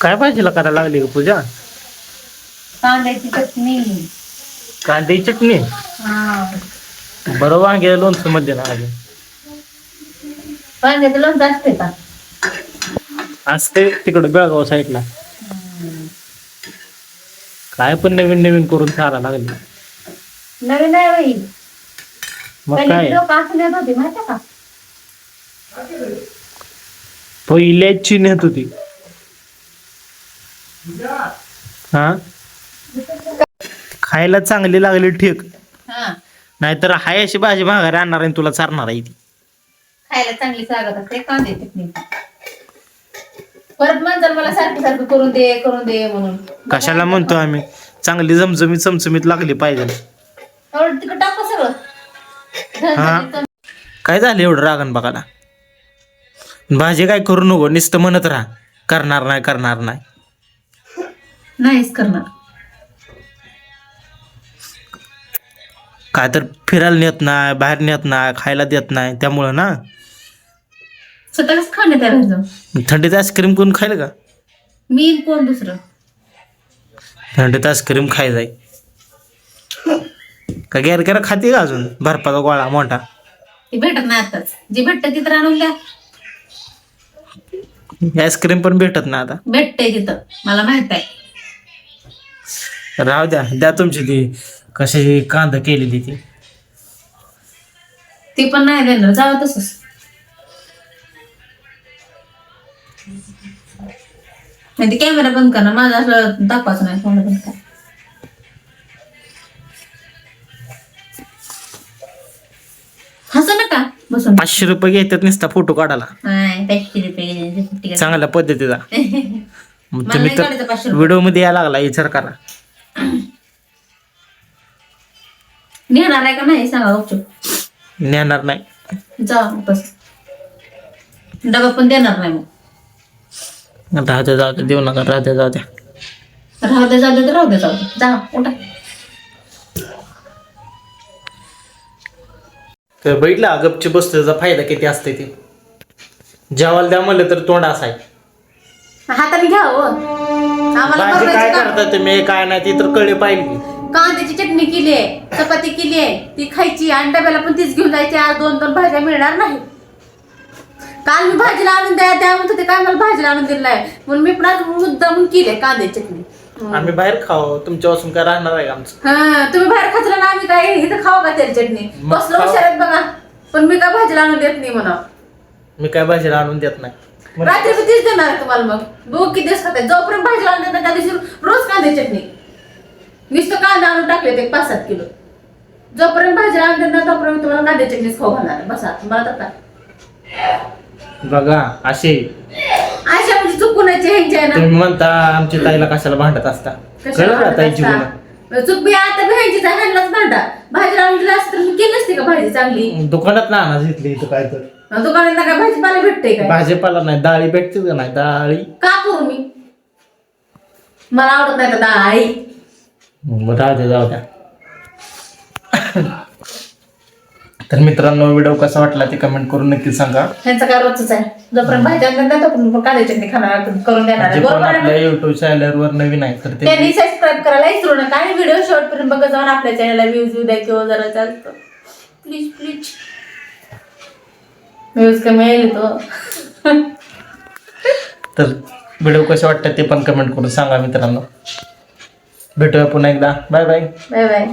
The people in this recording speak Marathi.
काय भाजीला करायला लागली का पूजा? कांद्याची चटणी. कांदे चटणी? हा. बरं वांगे लोणचं मध्ये ना अजून. कांद्याचं लोणचं असते का? असते तिकडं बेळगाव साईडला. काय पण नवीन नवीन करून चारा लागली. नवीन आहे बाई. मग पहिले काय? लोक असं नेत होते माहिती का? पहिल्याची नेत होती. हा? खायला चांगली लागली ठीक. हा. नाहीतर हाय अशी भाजी माघारी आणणार आणि तुला चारणार आहे ती. खायला चांगली स्वागत असते कांदे चटणी परत म्हणतात मला सारखं सारखं करून दे करून दे म्हणून. कशाला म्हणतो आम्ही? चांगली जमजमीत चमचमीत लागली पाहिजे. एवढं तिकडं टाकू सगळं. हा. काय झालं एवढं रागण बघायला? भाजी काय करू नको नुसतं म्हणत राहा. करणार नाही करणार नाही. नाहीच करणार. काय तर फिरायला नेत नाही बाहेर नेत नाही खायला देत नाही त्यामुळं ना? स्वतःच खाण्यात तयार थंडीत आईस्क्रीम कोण खाईल का? मी आणि कोण दुसरं? थंडीत आईस्क्रीम खाय जाई का गॅर गॅर खाते का अजून? बर्फाचा गोळा मोठा? ती भेटत नाही आताच. जी भेटत तिथं आणून द्या. आईस्क्रीम पण भेटत नाही आता. भेटतंय तिथं. मला माहीत आहे. राहू द्या द्या तुमची ती कशी कांदा केलेली ती. ती पण नाही देणार जावं तसंच. नाही ते कॅमेरा बंद कर ना माझं असं दाखवायचं नाही फोन बंद कर. हसू नका बसून पाचशे रुपये घेतात नुसता फोटो काढायला. पाचशे रुपये गेले. चांगल्या पद्धतीचा. मग मला तुम्ही नाही तर काढायचं पाचशे रुपये. व्हिडिओमध्ये यायला लागला विचार करा. नेणार आहे का नाही? सांगा बघतो नेणार नाही. जा बस. डबा पण देणार नाही मग. राहू द्या जाऊ द्या देऊ नका राहू द्या जाऊ द्या राहू दे जाऊ दे तर राहू दे जाऊ दे. जा उठा. तर बघितला गपची बसतो त्याचा फायदा किती असते ते. जेवायला द्या म्हणलं तर तोंड असाय. हाताने घ्या हो. आम्हाला भाजी काय. करता तुम्ही? काय नाही ती तर कळले पाहिजे कांद्याची चटणी केली आहे चपाती केली आहे ती खायची आणि डब्याला पण तीच घेऊन जायची आज दोन दोन भाज्या मिळणार नाही. काल मी भाजीला आणून द्या त्या म्हणत होते काय मला भाजीला आणून दिलं नाही? म्हणून मी पण आज मुद्दामून केली आहे कांद्याची चटणी. आम्ही बाहेर खाऊ तुमच्यापासून काय राहणार आहे का आमचं? हा तुम्ही बाहेर खाचला ना आम्ही काय इथं खाऊ का तेल चटणी? मग बसलो खाऊ. हुशारात बघा. पण मी काय भाजीला आणून देत नाही म्हणा. मी काय भाजीला आणून देत नाही. रात्री पण तीच देणार आहे तुम्हाला मग. बघू किती दिवस खाताय. जोपर्यंत भाजीला आणून देत नाही, त्या दिवशी रोज कांदे चटणी. नुसतं कांदा आणून टाकले ते पाच सात किलो. जोपर्यंत भाजीला आणून देत नाही तोपर्यंत तुम्हाला कांदे चटणीच खाऊ घालणार आहे. बसा मला तर काय बघा असे. अशा म्हणजे चुकून ह्यांच्या आहे ना. तुम्ही म्हणता आमच्या ताईला कशाला भांडत असता? कळलं का ताईची गुन्हा चूक बी आता बी ह्यांचीच आहे ह्यांनाच भांडा भाजीला आणून दिलं असतं तर मी केली असते का भाजी चांगली. दुकानात ना आणा घेतली इथं काय तर. दुकानात काय भाजीपाला भेटते काय? भाजीपाला नाही डाळी भेटते का नाही? डाळी. का करू मी? मला आवडत नाही का आई मग राहू द्या जाऊ द्या. तर मित्रांनो व्हिडिओ कसा वाटला ते कमेंट करून नक्की सांगा. ह्यांचं काय रोजच आहे. जोपर्यंत भाजी आणतात ना तोपर्यंत चटणी खाणार करून देणार आहे. जे पण बरोबर आहे ना? आपल्या युट्यूब चॅनल वर नवीन आहे तर ते त्यांनी सबस्क्राईब करायला विसरू नका. आणि व्हिडिओ शेवटपर्यंत बघत जाऊन आपल्या चॅनलला व्ह्यूज येऊ द्या किंवा जरा जास्त. प्लीज प्लीज व्ह्यूज कमी येईल तो. तर व्हिडिओ कसे वाटतात ते पण कमेंट करून सांगा मित्रांनो. भेटूया पुन्हा एकदा. Bye bye bye bye